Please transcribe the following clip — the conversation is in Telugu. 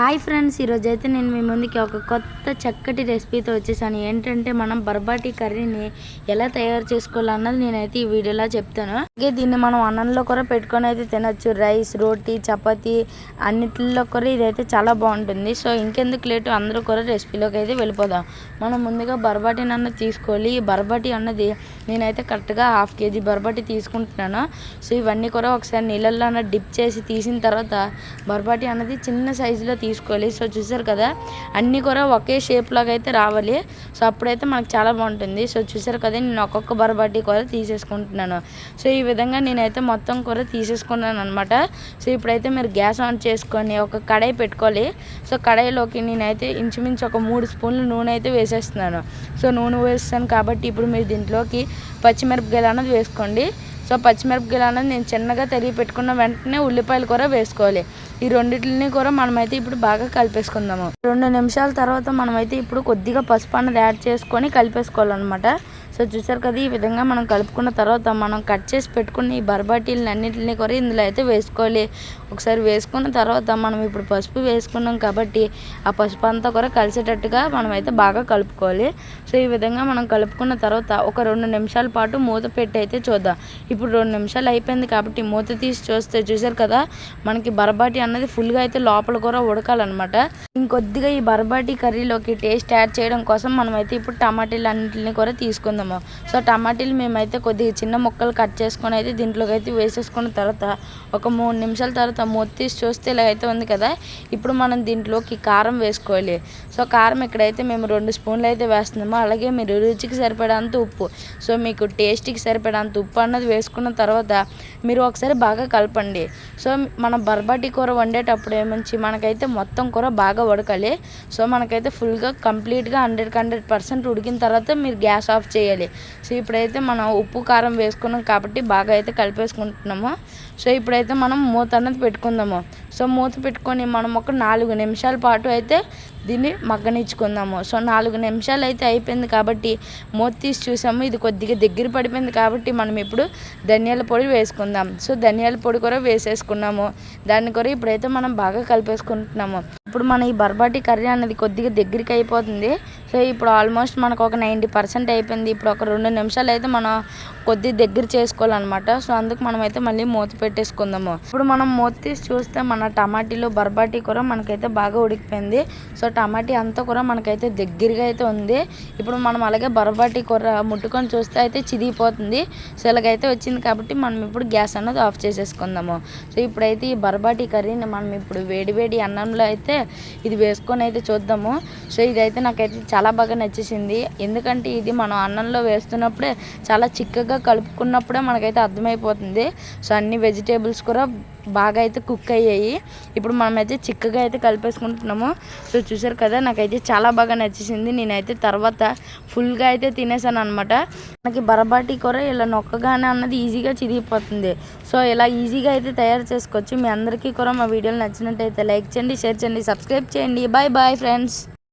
హాయ్ ఫ్రెండ్స్ ఈరోజు అయితే నేను మీ ముందుకి ఒక కొత్త చక్కటి రెసిపీతో వచ్చేసాను. ఏంటంటే మనం బర్బాటీ కర్రీని ఎలా తయారు చేసుకోవాలన్నది నేనైతే ఈ వీడియోలో చెప్తాను. అలాగే దీన్ని మనం అన్నంలో కూడా పెట్టుకొని అయితే తినొచ్చు. రైస్ రోటీ చపాతి అన్నిటిలో కూడా ఇదైతే చాలా బాగుంటుంది. సో ఇంకెందుకు లేటు అందరూ కూడా రెసిపీలోకి అయితే వెళ్ళిపోదాం. మనం ముందుగా బర్బాటీని అన్నది తీసుకోవాలి. ఈ బర్బాటీ అన్నది నేనైతే కరెక్ట్గా హాఫ్ కేజీ బర్బాటీ తీసుకుంటున్నాను. సో ఇవన్నీ కూడా ఒకసారి నీళ్ళల్లో డిప్ చేసి తీసిన తర్వాత బర్బాటీ అన్నది చిన్న సైజులో తీసుకోవాలి. సో చూసారు కదా అన్నీ కూడా ఒకే షేప్ లాగా అయితే రావాలి. సో అప్పుడైతే మనకు చాలా బాగుంటుంది. సో చూసారు కదా నేను ఒక్కొక్క బరబాటి కూడా తీసేసుకుంటున్నాను. సో ఈ విధంగా నేనైతే మొత్తం కూడా తీసేసుకున్నాను అనమాట సో ఇప్పుడైతే మీరు గ్యాస్ ఆన్ చేసుకొని ఒక కడాయి పెట్టుకోవాలి. సో కడాయిలోకి నేనైతే ఇంచుమించు ఒక మూడు స్పూన్లు నూనె అయితే వేసేస్తున్నాను. సో నూనె వేస్తాను కాబట్టి ఇప్పుడు మీరు దీంట్లోకి పచ్చిమిరపకాయలు అన్నది వేసుకోండి. సో పచ్చిమిరపకాయలు అన్నది నేను చిన్నగా తరిగి పెట్టుకున్న వెంటనే ఉల్లిపాయలు కూడా వేసుకోవాలి. ఈ రెండింటిని కూడా మనమైతే ఇప్పుడు బాగా కలిపేసుకుందాము. రెండు నిమిషాల తర్వాత మనమైతే ఇప్పుడు కొద్దిగా పసుపు అన్నది యాడ్ చేసుకొని కలిపేసుకోవాలన్నమాట. సో చూసారు కదా ఈ విధంగా మనం కలుపుకున్న తర్వాత మనం కట్ చేసి పెట్టుకున్న ఈ బర్బాటీలను అన్నింటిని కూడా ఇందులో అయితే వేసుకోవాలి. ఒకసారి వేసుకున్న తర్వాత మనం ఇప్పుడు పసుపు వేసుకున్నాం కాబట్టి ఆ పసుపు అంతా కూడా కలిసేటట్టుగా మనం అయితే బాగా కలుపుకోవాలి. సో ఈ విధంగా మనం కలుపుకున్న తర్వాత ఒక రెండు నిమిషాల పాటు మూత పెట్టి అయితే చూద్దాం. ఇప్పుడు రెండు నిమిషాలు అయిపోయింది కాబట్టి మూత తీసి చూస్తే చూసారు కదా మనకి బర్బాటీ అన్నది ఫుల్గా అయితే లోపల కూడా ఉడకాలన్నమాట. ఇంకొద్దిగా ఈ బర్బాటీ కర్రీలోకి టేస్ట్ యాడ్ చేయడం కోసం మనం అయితే ఇప్పుడు టమాటాలు అన్నింటిని కూడా తీసుకుందాం. వేసుకున్నాము సో టమాటీలు మేమైతే కొద్దిగా చిన్న ముక్కలు కట్ చేసుకొని అయితే దీంట్లోకి అయితే వేసేసుకున్న తర్వాత ఒక మూడు నిమిషాల తర్వాత మూత తీసి చూస్తే ఇలా అయితే ఉంది కదా. ఇప్పుడు మనం దీంట్లోకి కారం వేసుకోవాలి. సో కారం ఇక్కడైతే మేము రెండు స్పూన్లు అయితే వేస్తున్నాము. అలాగే మీరు రుచికి సరిపడేంత ఉప్పు. సో మీకు టేస్ట్కి సరిపడేంత ఉప్పు అన్నది వేసుకున్న తర్వాత మీరు ఒకసారి బాగా కలపండి. సో మనం బర్బటి కూర వండేటప్పుడు ఏమంచి మనకైతే మొత్తం కూర బాగా ఉడకాలి. సో మనకైతే ఫుల్గా కంప్లీట్గా హండ్రెడ్ హండ్రెడ్ పర్సెంట్ ఉడికిన తర్వాత మీరు గ్యాస్ ఆఫ్ చేయాలి. వేయాలి సో ఇప్పుడైతే మనం ఉప్పు కారం వేసుకున్నాం కాబట్టి బాగా అయితే కలిపేసుకుంటున్నాము. సో ఇప్పుడైతే మనం మూత అన్నది పెట్టుకుందాము. సో మూత పెట్టుకొని మనం ఒక నాలుగు నిమిషాల పాటు అయితే దీన్ని మగ్గనిచ్చుకుందాము. సో నాలుగు నిమిషాలు అయితే అయిపోయింది కాబట్టి మూత తీసి చూసాము. ఇది కొద్దిగా దగ్గర పడిపోయింది కాబట్టి మనం ఇప్పుడు ధనియాల పొడి వేసుకుందాం. సో ధనియాల పొడి కూడా వేసేసుకున్నాము. దాన్ని కూడా ఇప్పుడైతే మనం బాగా కలిపేసుకుంటున్నాము. ఇప్పుడు మన ఈ బర్బాటి కర్రీ అనేది కొద్దిగా దగ్గరికి అయిపోతుంది. సో ఇప్పుడు ఆల్మోస్ట్ మనకు ఒక నైంటీ పర్సెంట్ అయిపోయింది. ఇప్పుడు ఒక రెండు నిమిషాలు అయితే మనం కొద్ది దగ్గర చేసుకోవాలన్నమాట. సో అందుకు మనం అయితే మళ్ళీ మూత పెట్టేసుకుందాము. ఇప్పుడు మనం మూత తీసి చూస్తే మన టమాటీలు బర్బాటీ కూర మనకైతే బాగా ఉడికిపోయింది. సో టమాటీ అంతా కూర మనకైతే దగ్గరగా అయితే ఉంది. ఇప్పుడు మనం అలాగే బర్బాటీ కూర ముట్టుకొని చూస్తే అయితే చిదిగిపోతుంది. సో ఇలాగైతే వచ్చింది కాబట్టి మనం ఇప్పుడు గ్యాస్ అన్నది ఆఫ్ చేసేసుకుందాము. సో ఇప్పుడైతే ఈ బర్బాటీ కర్రీని మనం ఇప్పుడు వేడి వేడి అన్నంలో అయితే ఇది వేసుకొని అయితే చూద్దాము. సో ఇదైతే నాకైతే చాలా బాగా నచ్చేసింది. ఎందుకంటే ఇది మనం అన్నంలో వేస్తున్నప్పుడే చాలా చిక్కగా కలుపుకున్నప్పుడే మనకైతే అర్థమైపోతుంది. సో అన్ని వెజిటేబుల్స్ కూడా బాగా అయితే కుక్ అయ్యాయి. ఇప్పుడు మనమైతే చిక్కగా అయితే కలిపేసుకుంటున్నాము. సో చూసారు కదా నాకైతే చాలా బాగా నచ్చేసింది. నేనైతే తర్వాత ఫుల్గా అయితే తినేసాను అనమాట మనకి బరబాటి కూర ఇలా నొక్కగానే అన్నది ఈజీగా చిరిగిపోతుంది సో ఇలా ఈజీగా అయితే తయారు చేసుకోవచ్చు. మీ అందరికీ కూడా మా వీడియోలు నచ్చినట్టయితే లైక్ చేయండి షేర్ చేయండి సబ్స్క్రైబ్ చేయండి. Bye bye friends.